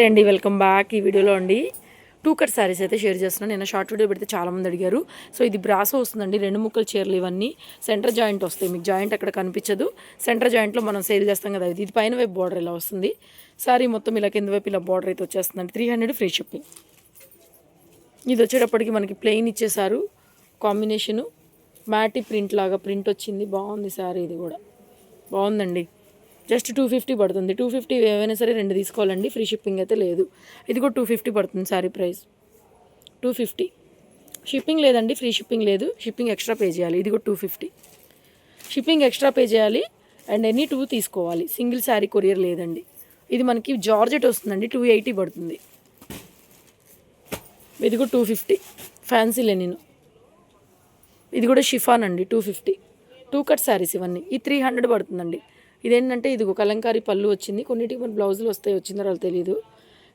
నమస్తే అండి welcome back ఈ వీడియోలో అండి. టూ కట్ శారీస్ అయితే షేర్ చేస్తున్నాను నేను షార్ట్ వీడియో పెడితే చాలామంది అడిగారు. సో ఇది బ్రాసో వస్తుందండి రెండు ముక్కలు చీరలు ఇవన్నీ. సెంటర్ జాయింట్ వస్తాయి మీకు జాయింట్ అక్కడ కనిపించదు. సెంటర్ జాయింట్లో మనం సేల్ చేస్తాం కదా ఇది ఇది పైన వైపు బార్డర్ ఇలా వస్తుంది. శారీ మొత్తం ఇలా కింద వైపు ఇలా బార్డర్ అయితే వచ్చేస్తుందండి. త్రీ హండ్రెడ్ ఫ్రీ షిప్పింగ్ ఇది వచ్చేటప్పటికి మనకి ప్లెయిన్ ఇచ్చేసారు కాంబినేషను మ్యాటి ప్రింట్ లాగా ప్రింట్ వచ్చింది. బాగుంది శారీ ఇది కూడా. బాగుందండి. జస్ట్ టూ ఫిఫ్టీ పడుతుంది. టూ ఫిఫ్టీ ఏవైనా సరే రెండు తీసుకోవాలండి. ఫ్రీ షిప్పింగ్ అయితే లేదు. ఇది కూడా టూ ఫిఫ్టీ పడుతుంది sari price. Two fifty. Shipping లేదండి. ఫ్రీ షిప్పింగ్ లేదు. షిప్పింగ్ ఎక్స్ట్రా పే చేయాలి. ఇది కూడా two fifty. Shipping extra pay చేయాలి. అండ్ ఎనీ టూ తీసుకోవాలి. సింగిల్ శారీ కొరియర్ లేదండి. ఇది మనకి జార్జెట్ వస్తుందండి. టూ ఎయిటీ పడుతుంది. ఇది కూడా టూ ఫిఫ్టీ. Fancy Lenin. ఇది కూడా షిఫాన్ అండి. Two fifty. Two cut saris ఇవన్నీ. ఈ త్రీ హండ్రెడ్ పడుతుందండి. ఇదేంటంటే ఇది కలంకారీ పళ్ళు వచ్చింది. కొన్నిటికి మన బ్లౌజులు వస్తాయి వచ్చిందో వాళ్ళు తెలియదు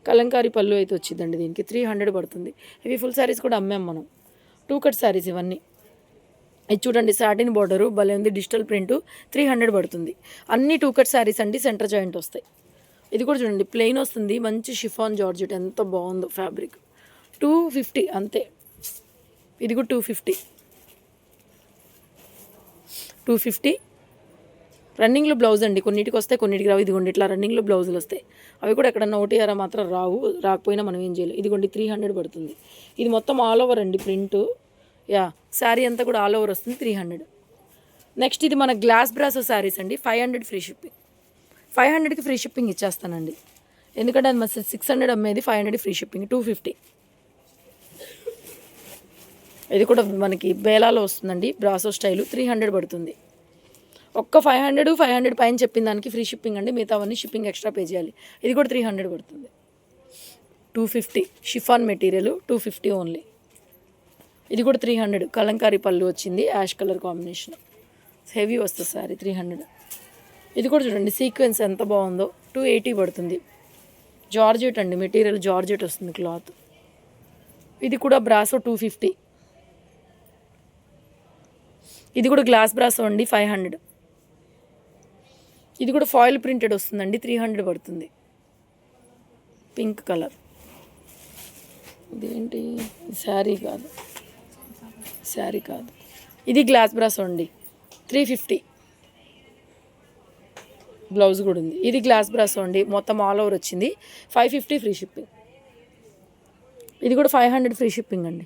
కలంకారీ పళ్ళు అయితే వచ్చిందండి దీనికి. త్రీ హండ్రెడ్ పడుతుంది. ఇవి ఫుల్ శారీస్ కూడా అమ్మాం మనం. టూ కట్ శారీస్ ఇవన్నీ. ఇది చూడండి సాటిన్ బార్డరు భలే ఉంది డిజిటల్ ప్రింట్ త్రీ హండ్రెడ్ పడుతుంది. అన్ని టూ కట్ శారీస్ అండి సెంటర్ జాయింట్ వస్తాయి. ఇది కూడా చూడండి ప్లెయిన్ వస్తుంది మంచి షిఫాన్ జార్జెట్ ఎంత బాగుందో ఫ్యాబ్రిక్. టూ ఫిఫ్టీ అంతే. ఇది కూడా టూ ఫిఫ్టీ. Two fifty. రన్నింగ్లో బ్లౌజ్ అండి. కొన్నిటికి వస్తే కొన్నిటికి రావు. ఇదిగోండి ఇట్లా రన్నింగ్లో బ్లౌజులు వస్తాయి. అవి కూడా ఎక్కడన్నా ఒకటి అర మాత్రం రావు. రాకపోయినా మనం ఏం చేయలేదు ఇదిగోండి త్రీ హండ్రెడ్ పడుతుంది. ఇది మొత్తం ఆల్ ఓవర్ అండి ప్రింట్. యా శారీ అంతా కూడా ఆల్ ఓవర్ వస్తుంది త్రీ హండ్రెడ్. నెక్స్ట్ ఇది మన గ్లాస్ బ్రాసో శారీస్ అండి. Five hundred free shipping. Five హండ్రెడ్కి ఫ్రీ షిప్పింగ్ ఇచ్చేస్తానండి. ఎందుకంటే అది మన సిక్స్ హండ్రెడ్ అమ్మేది five hundred free shipping. Two fifty. ఇది కూడా మనకి బేలాలో వస్తుందండి బ్రాసో స్టైలు. త్రీ హండ్రెడ్ పడుతుంది. ఒక్క ఫైవ్ హండ్రెడ్ ఫైవ్ హండ్రెడ్ పైన చెప్పిన దానికి ఫ్రీ షిప్పింగ్ అండి. మిగతా అవన్నీ షిప్పింగ్ ఎక్స్ట్రా పే చేయాలి. ఇది కూడా త్రీ హండ్రెడ్ పడుతుంది. Two fifty chiffon material two fifty only ఇది కూడా త్రీ హండ్రెడ్ కలంకారీ పళ్ళు వచ్చింది యాష్ కలర్ కాంబినేషన్. హెవీ వస్తుంది సారీ త్రీ హండ్రెడ్ ఇది కూడా చూడండి సీక్వెన్స్ ఎంత బాగుందో. టూ ఎయిటీ పడుతుంది. జార్జెట్ అండి మెటీరియల్ జార్జెట్ వస్తుంది క్లాత్. ఇది కూడా బ్రాసో టూ ఫిఫ్టీ ఇది కూడా గ్లాస్ బ్రాసో అండి ఫైవ్ హండ్రెడ్ ఇది కూడా ఫాయిల్ ప్రింటెడ్ వస్తుందండి త్రీ హండ్రెడ్ పడుతుంది. Pink colour. ఇదేంటి? శారీ కాదు. శారీ కాదు. ఇది గ్లాస్ బ్రాస్ అండి త్రీ ఫిఫ్టీ బ్లౌజ్ కూడా ఉంది. ఇది గ్లాస్ బ్రాస్ అండి మొత్తం ఆల్ ఓవర్ వచ్చింది. ఫైవ్ ఫిఫ్టీ ఫ్రీ షిప్పింగ్ ఇది కూడా ఫైవ్ హండ్రెడ్ ఫ్రీ షిప్పింగ్ అండి.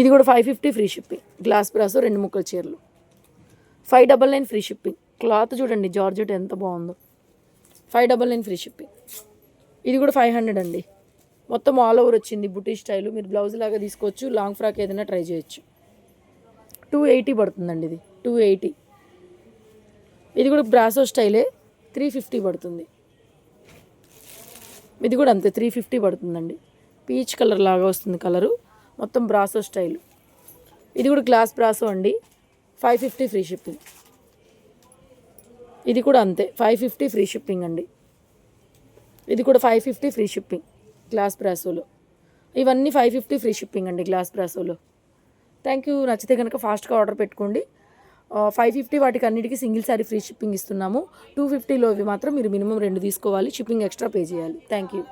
ఇది కూడా five fifty free shipping glass brass రెండు ముక్కల చీరలు. Five double nine free shipping cloth చూడండి జార్జెట్ ఎంత బాగుందో. Five double nine free shipping ఇది కూడా ఫైవ్ హండ్రెడ్ అండి. మొత్తం ఆల్ ఓవర్ వచ్చింది బుటీ స్టైల్. మీరు బ్లౌజ్ లాగా తీసుకోవచ్చు లాంగ్ ఫ్రాక్ ఏదైనా ట్రై చేయొచ్చు. టూ ఎయిటీ పడుతుందండి ఇది. టూ ఎయిటీ ఇది కూడా బ్రాసో స్టైలే త్రీ ఫిఫ్టీ పడుతుంది. ఇది కూడా అంతే త్రీ ఫిఫ్టీ పడుతుందండి. పీచ్ కలర్ లాగా వస్తుంది కలరు మొత్తం బ్రాసో స్టైల్. ఇది కూడా గ్లాస్ బ్రాసో అండి. ఫైవ్ ఫిఫ్టీ ఫ్రీ షిప్పింగ్ ఇది కూడా అంతే ఫైవ్ ఫిఫ్టీ ఫ్రీ షిప్పింగ్ అండి. ఇది కూడా five fifty free shipping glass బ్రాసోలో. ఇవన్నీ ఫైవ్ ఫిఫ్టీ ఫ్రీ షిప్పింగ్ అండి గ్లాస్ బ్రాసోలో. థ్యాంక్ యూ నచ్చితే కనుక ఫాస్ట్గా ఆర్డర్ పెట్టుకోండి. ఫైవ్ ఫిఫ్టీ వాటికి అన్నిటికీ సింగిల్ సారీ ఫ్రీ షిప్పింగ్ ఇస్తున్నాము. టూ ఫిఫ్టీలో ఇవి మాత్రం మీరు మినిమం రెండు తీసుకోవాలి. షిప్పింగ్ ఎక్స్ట్రా పే చేయాలి. Thank you